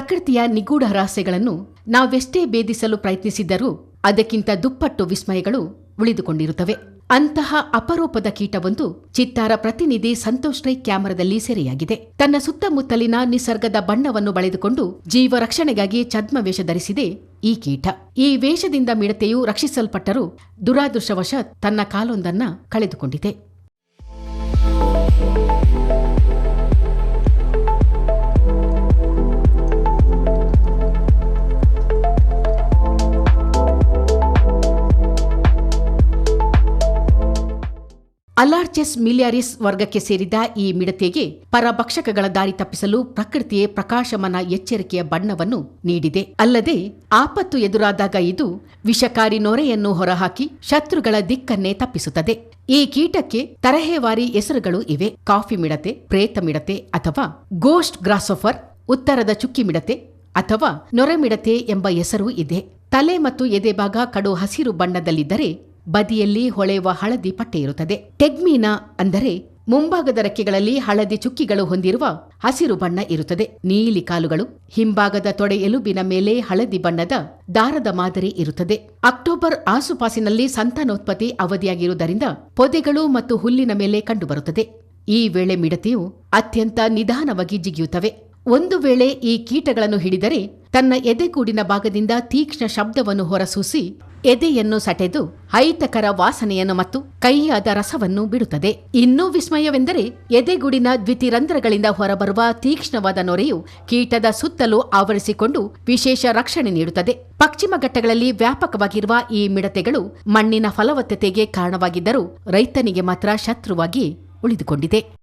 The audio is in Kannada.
ಪ್ರಕೃತಿಯ ನಿಗೂಢ ರಹಸ್ಯಗಳನ್ನು ನಾವೆಷ್ಟೇ ಭೇದಿಸಲು ಪ್ರಯತ್ನಿಸಿದ್ದರೂ ಅದಕ್ಕಿಂತ ದುಪ್ಪಟ್ಟು ವಿಸ್ಮಯಗಳು ಉಳಿದುಕೊಂಡಿರುತ್ತವೆ. ಅಂತಹ ಅಪರೂಪದ ಕೀಟವೊಂದು ಚಿತ್ತಾರ ಪ್ರತಿನಿಧಿ ಸಂತೋಷ್ ರೈ ಕ್ಯಾಮರಾದಲ್ಲಿ ಸೆರೆಯಾಗಿದೆ. ತನ್ನ ಸುತ್ತಮುತ್ತಲಿನ ನಿಸರ್ಗದ ಬಣ್ಣವನ್ನು ಬಳೆದುಕೊಂಡು ಜೀವ ರಕ್ಷಣೆಗಾಗಿ ಛದ್ಮವೇಷ ಧರಿಸಿದೆ ಈ ಕೀಟ. ಈ ವೇಷದಿಂದ ಮಿಡತೆಯು ರಕ್ಷಿಸಲ್ಪಟ್ಟರೂ ದುರಾದೃಷ್ಟವಶಾತ್ ತನ್ನ ಕಾಲೊಂದನ್ನ ಕಳೆದುಕೊಂಡಿದೆ. ಅಲಾರ್ಚೆಸ್ ಮಿಲಿಯಾರಿಸ್ ವರ್ಗಕ್ಕೆ ಸೇರಿದ ಈ ಮಿಡತೆಗೆ ಪರಭಕ್ಷಕಗಳ ದಾರಿ ತಪ್ಪಿಸಲು ಪ್ರಕೃತಿಯೇ ಪ್ರಕಾಶಮನ ಎಚ್ಚರಿಕೆಯ ಬಣ್ಣವನ್ನು ನೀಡಿದೆ. ಅಲ್ಲದೆ ಆಪತ್ತು ಎದುರಾದಾಗ ಇದು ವಿಷಕಾರಿ ನೊರೆಯನ್ನು ಹೊರಹಾಕಿ ಶತ್ರುಗಳ ದಿಕ್ಕನ್ನೇ ತಪ್ಪಿಸುತ್ತದೆ. ಈ ಕೀಟಕ್ಕೆ ತರಹೇವಾರಿ ಹೆಸರುಗಳು ಇವೆ. ಕಾಫಿ ಮಿಡತೆ, ಪ್ರೇತ ಮಿಡತೆ ಅಥವಾ ಗೋಸ್ಟ್ ಗ್ರಾಸೋಫರ್, ಉತ್ತರದ ಚುಕ್ಕಿ ಮಿಡತೆ ಅಥವಾ ನೊರೆ ಮಿಡತೆ ಎಂಬ ಹೆಸರು ಇದೆ. ತಲೆ ಮತ್ತು ಎದೆಭಾಗ ಕಡು ಹಸಿರು ಬಣ್ಣದಲ್ಲಿದ್ದರೆ ಬದಿಯಲ್ಲಿ ಹೊಳೆಯುವ ಹಳದಿ ಪಟ್ಟೆ ಇರುತ್ತದೆ. ಟೆಗ್ಮೀನಾ ಅಂದರೆ ಮುಂಭಾಗದ ರೆಕ್ಕೆಗಳಲ್ಲಿ ಹಳದಿ ಚುಕ್ಕಿಗಳು ಹೊಂದಿರುವ ಹಸಿರು ಬಣ್ಣ ಇರುತ್ತದೆ. ನೀಲಿ ಕಾಲುಗಳು, ಹಿಂಭಾಗದ ತೊಡೆ ಎಲುಬಿನ ಮೇಲೆ ಹಳದಿ ಬಣ್ಣದ ದಾರದ ಮಾದರಿ ಇರುತ್ತದೆ. ಅಕ್ಟೋಬರ್ ಆಸುಪಾಸಿನಲ್ಲಿ ಸಂತಾನೋತ್ಪತ್ತಿ ಅವಧಿಯಾಗಿರುವುದರಿಂದ ಪೊದೆಗಳು ಮತ್ತು ಹುಲ್ಲಿನ ಮೇಲೆ ಕಂಡುಬರುತ್ತದೆ. ಈ ವೇಳೆ ಮಿಡತೆಯು ಅತ್ಯಂತ ನಿಧಾನವಾಗಿ ಜಿಗಿಯುತ್ತವೆ. ಒಂದು ವೇಳೆ ಈ ಕೀಟಗಳನ್ನು ಹಿಡಿದರೆ ತನ್ನ ಎದೆಗೂಡಿನ ಭಾಗದಿಂದ ತೀಕ್ಷ್ಣ ಶಬ್ದವನ್ನು ಹೊರಸೂಸಿ ಎದೆಯನ್ನು ಸಟೆದು ಅಹಿತಕರ ವಾಸನೆಯನ್ನು ಮತ್ತು ಕೈಯಾದ ರಸವನ್ನು ಬಿಡುತ್ತದೆ. ಇನ್ನೂ ವಿಸ್ಮಯವೆಂದರೆ ಎದೆಗುಡಿನ ದ್ವಿತಿರಂಧ್ರಗಳಿಂದ ಹೊರಬರುವ ತೀಕ್ಷ್ಣವಾದ ನೊರೆಯು ಕೀಟದ ಸುತ್ತಲೂ ಆವರಿಸಿಕೊಂಡು ವಿಶೇಷ ರಕ್ಷಣೆ ನೀಡುತ್ತದೆ. ಪಶ್ಚಿಮ ಘಟ್ಟಗಳಲ್ಲಿ ವ್ಯಾಪಕವಾಗಿರುವ ಈ ಮಿಡತೆಗಳು ಮಣ್ಣಿನ ಫಲವತ್ತತೆಗೆ ಕಾರಣವಾಗಿದ್ದರೂ ರೈತನಿಗೆ ಮಾತ್ರ ಶತ್ರುವಾಗಿ ಉಳಿದುಕೊಂಡಿದೆ.